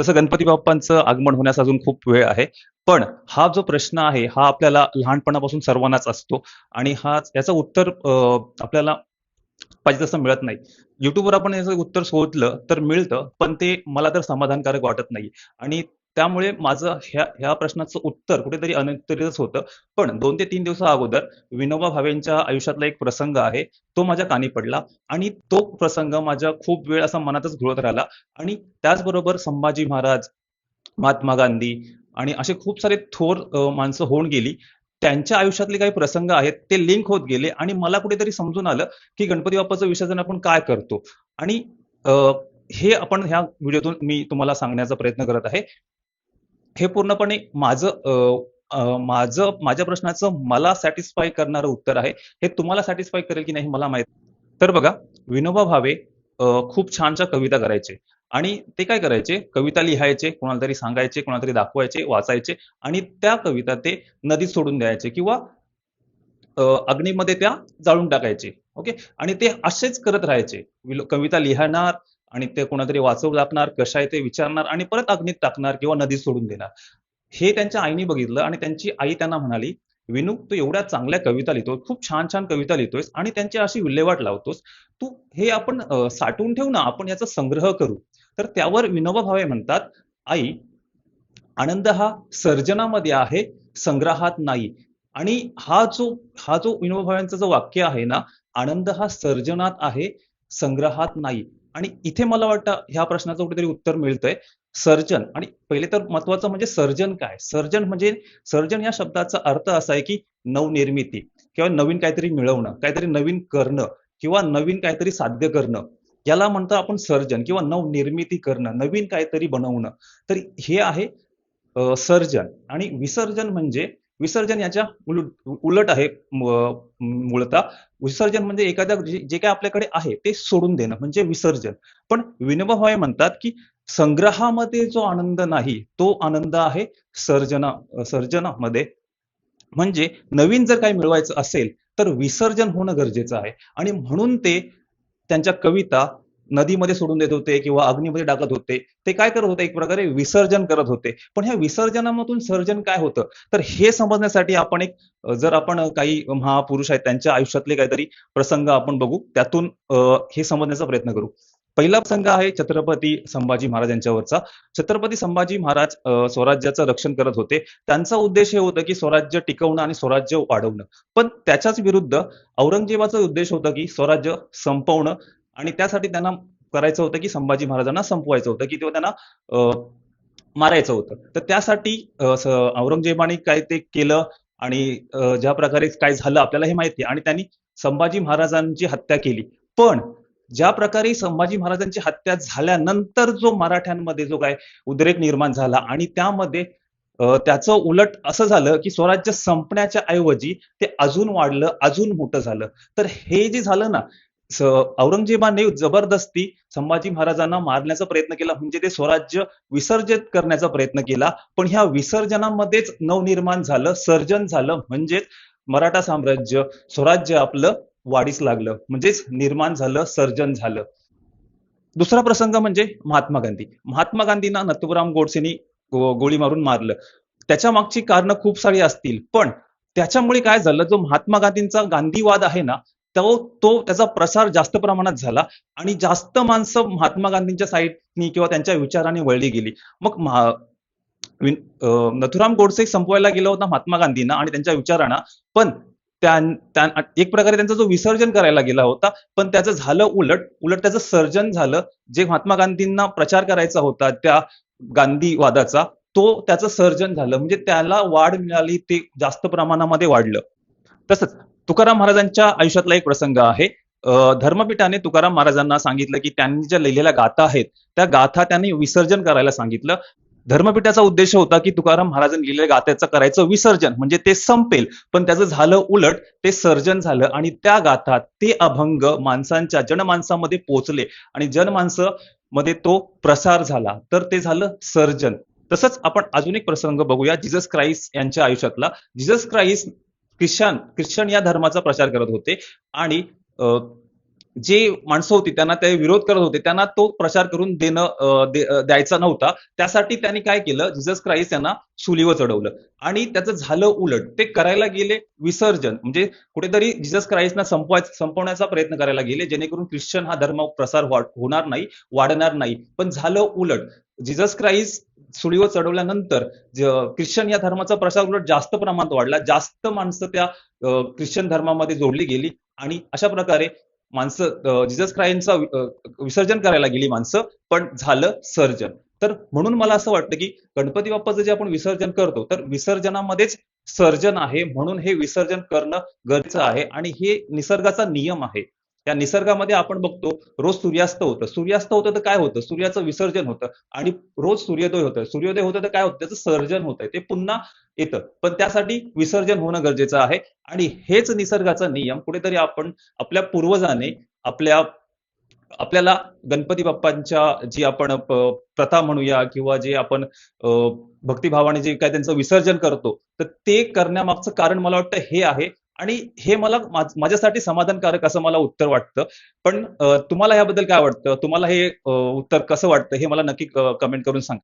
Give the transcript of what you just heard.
तसं गणपती बाप्पांचं आगमन होण्यास अजून खूप वेळ आहे. पण हा जो प्रश्न आहे हा आपल्याला लहानपणापासून सर्वांनाच असतो. आणि हा याचं उत्तर आपल्याला पाहिजे तसं मिळत नाही. युट्यूबवर आपण याचं उत्तर शोधलं तर मिळतं पण ते मला तर समाधानकारक वाटत नाही. आणि त्यामुळे माझं ह्या ह्या प्रश्नाचं उत्तर कुठेतरी अनुत्तरितच होतं. पण दोन ते तीन दिवसा अगोदर विनोबा भावेंच्या आयुष्यातला एक प्रसंग आहे तो माझ्या कानी पडला आणि तो प्रसंग माझ्या खूप वेळ असा मनातच घोळत राहिला आणि त्याचबरोबर संभाजी महाराज महात्मा गांधी आणि असे खूप सारे थोर माणसं होऊन गेली. त्यांच्या आयुष्यातले काही प्रसंग आहेत ते लिंक होत गेले आणि मला कुठेतरी समजून आलं की गणपती बाप्पाचं विसर्जन आपण काय करतो. आणि हे आपण ह्या व्हिडिओतून मी तुम्हाला सांगण्याचा प्रयत्न करत आहे. हे पूर्णपणे माझं माझं माझ्या प्रश्नाचं मला सॅटिस्फाय करणारं उत्तर आहे. हे तुम्हाला सॅटिस्फाय करेल की नाही मला माहीत तर बघा विनोबा भावे खूप छानशा कविता करायचे. आणि ते काय करायचे? कविता लिहायचे कोणाला तरी सांगायचे कोणाला तरी दाखवायचे वाचायचे आणि त्या कविता ते नदीत सोडून द्यायचे किंवा अग्नीमध्ये त्या जाळून टाकायचे. ओके? आणि ते असेच करत राहायचे. कविता लिहिणार आणि ते कोणातरी वाचवू लागणार कशा आहे ते विचारणार आणि परत अग्नीत टाकणार किंवा नदीत सोडून देणार. हे त्यांच्या आईने बघितलं आणि त्यांची आई त्यांना म्हणाली विनू तू एवढ्या चांगल्या कविता लिहितो खूप छान छान कविता लिहितोयस आणि त्यांची अशी विल्हेवाट लावतोस. तू हे आपण साठवून ठेव ना आपण याचा संग्रह करू. तर त्यावर विनोबा भावे म्हणतात आई आनंद हा सर्जनामध्ये आहे संग्रहात नाही. आणि हा जो हा जो विनोबा भावेंचा जो वाक्य आहे ना आनंद हा सर्जनात आहे संग्रहात नाही. आणि इथे मला वाटतं ह्या प्रश्नाचं कुठेतरी उत्तर मिळतंय. सर्जन. आणि पहिले तर महत्वाचं म्हणजे सर्जन काय? सर्जन म्हणजे सर्जन या शब्दाचा अर्थ असा आहे की नवनिर्मिती किंवा नवीन काहीतरी मिळवणं काहीतरी नवीन करणं किंवा नवीन काहीतरी साध्य करणं. याला म्हणतो आपण सर्जन किंवा नवनिर्मिती करणं नवीन काहीतरी बनवणं. तर हे आहे सर्जन. आणि विसर्जन म्हणजे विसर्जन याच्या उलट आहे मूळतः. विसर्जन म्हणजे एखाद्या जे काय आपल्याकडे आहे ते सोडून देणं म्हणजे विसर्जन. पण विनोबा म्हणतात की संग्रहामध्ये जो आनंद नाही तो आनंद आहे सर्जना सर्जनामध्ये. म्हणजे नवीन जर काही मिळवायचं असेल तर विसर्जन होणं गरजेचं आहे. आणि म्हणून ते त्यांच्या कविता नदीमध्ये सोडून देत होते किंवा अग्नीमध्ये टाकत होते. ते काय करत होते? एक प्रकारे विसर्जन करत होते. पण ह्या विसर्जनामधून सर्जन काय होतं? तर हे समजण्यासाठी आपण एक जर आपण काही महापुरुष आहेत त्यांच्या आयुष्यातले काहीतरी प्रसंग आपण बघू त्यातून हे समजण्याचा प्रयत्न करू. पहिला प्रसंग आहे छत्रपती संभाजी महाराज यांच्यावरचा. छत्रपती संभाजी महाराज स्वराज्याचं रक्षण करत होते. त्यांचा उद्देश हे होतं की स्वराज्य टिकवणं आणि स्वराज्य वाढवणं. पण त्याच्याच विरुद्ध औरंगजेबाचा उद्देश होता की स्वराज्य संपवणं. आणि त्यासाठी त्यांना करायचं होतं की संभाजी महाराजांना संपवायचं होतं की तेव्हा त्यांना अं, मारायचं होतं. तर त्यासाठी औरंगजेबाने काय ते केलं आणि ज्या प्रकारे काय झालं आपल्याला हे माहिती आणि त्यांनी संभाजी महाराजांची हत्या केली. पण ज्या प्रकारे संभाजी महाराजांची हत्या झाल्यानंतर जो मराठ्यांमध्ये जो काय उद्रेक निर्माण झाला आणि त्यामध्ये त्याचं उलट असं झालं की स्वराज्य संपण्याच्या ऐवजी ते अजून वाढलं अजून मोठं झालं. तर हे जे झालं ना औरंगजेबाने जबरदस्ती संभाजी महाराजांना मारण्याचा प्रयत्न केला. म्हणजे ते स्वराज्य विसर्जित करण्याचा प्रयत्न केला. पण ह्या विसर्जनामध्येच नवनिर्माण झालं सर्जन झालं. म्हणजेच मराठा साम्राज्य स्वराज्य आपलं वाढीस लागलं. म्हणजेच निर्माण झालं सर्जन झालं. दुसरा प्रसंग म्हणजे महात्मा गांधी. महात्मा गांधींना नथुराम गोडसेनी गो- गोळी मारून मारलं. त्याच्या मागची कारणं खूप सारी असतील. पण त्याच्यामुळे काय झालं? जो महात्मा गांधींचा गांधीवाद आहे ना तो तो त्याचा प्रसार जास्त प्रमाणात झाला आणि जास्त माणसं महात्मा गांधींच्या साईडनी किंवा त्यांच्या विचाराने वळली गेली. मग महा- नथुराम गोडसे संपवायला गेला होता महात्मा गांधींना आणि त्यांच्या विचारांना पण त्या- एक प्रकारे त्यांचा जो विसर्जन करायला गेला होता पण त्याचं झालं उलट उलट त्याचं सर्जन झालं. जे महात्मा गांधींना प्रचार करायचा होता त्या गांधीवादाचा तो त्याचं सर्जन झालं. म्हणजे त्याला वाढ मिळाली ते जास्त प्रमाणामध्ये वाढलं. तसंच तुकाराम महाराजांच्या आयुष्यातला एक प्रसंग आहे. धर्मपीठाने तुकाराम महाराजांना सांगितलं की त्यांनी ज्या लिहिलेल्या गाथा आहेत त्या गाथा त्यांनी विसर्जन करायला सांगितलं. धर्मपीठाचा उद्देश होता की तुकाराम महाराजांनी लिहिलेल्या गाथ्याचं करायचं विसर्जन म्हणजे ते संपेल पण त्याचं झालं उलट ते सर्जन झालं आणि त्या गाथा ते अभंग माणसांच्या जनमानसामध्ये पोचले आणि जनमानसं मध्ये तो प्रसार झाला. तर ते झालं सर्जन. तसंच आपण अजून एक प्रसंग बघूया जिजस क्राईस्ट यांच्या आयुष्यातला. जिजस क्राईस्ट ख्रिश्चन ख्रिश्चन या धर्माचा प्रचार करत होते. आणि अं, जे माणसं होती त्यांना ते विरोध करत होते त्यांना तो प्रचार करून देणं द्यायचा नव्हता. त्यासाठी त्यांनी काय केलं जिजस क्राईस्ट यांना शुलीवर चढवलं. आणि त्याचं झालं उलट. ते करायला गेले विसर्जन. म्हणजे कुठेतरी जिजस क्राईस्टना संपवाय संपवण्याचा प्रयत्न करायला गेले जेणेकरून ख्रिश्चन हा धर्म प्रसार होणार नाही वाढणार नाही. पण झालं उलट. जिजस क्राईस्ट सुळीवर चढवल्यानंतर ख्रिश्चन या धर्माचा प्रसार उलट जास्त प्रमाणात वाढला. जास्त माणसं त्या ख्रिश्चन धर्मामध्ये जोडली गेली. आणि अशा प्रकारे माणसं जिजस क्राईंचा विसर्जन करायला गेली माणसं पण झालं सर्जन. तर म्हणून मला असं वाटतं की गणपती बाप्पाचं जे आपण विसर्जन करतो तर विसर्जनामध्येच सर्जन आहे म्हणून हे विसर्जन करणं गरजेचं आहे आणि हे निसर्गाचा नियम आहे. त्या निसर्गामध्ये आपण बघतो रोज सूर्यास्त होतं. सूर्यास्त होतं तर काय होतं? सूर्याचं विसर्जन होतं. आणि रोज सूर्योदय होतं. सूर्योदय होतं तर काय होतं? त्याचं सर्जन होतंय. ते पुन्हा येतं. पण त्यासाठी विसर्जन होणं गरजेचं आहे. आणि हेच निसर्गाचा नियम. कुठेतरी आपण आपल्या पूर्वजाने आपल्या आपल्याला गणपती बाप्पांच्या जी आपण प्रथा म्हणूया किंवा जे आपण भक्तिभावाने जे काय त्यांचं विसर्जन करतो तर ते करण्यामागचं कारण मला वाटतं हे आहे. आणि हे मला माझ्यासाठी समाधानकारक असं मला उत्तर वाटतं. पण तुम्हाला याबद्दल काय वाटतं? तुम्हाला हे उत्तर कसं वाटतं? हे मला नक्की कमेंट करून सांगा.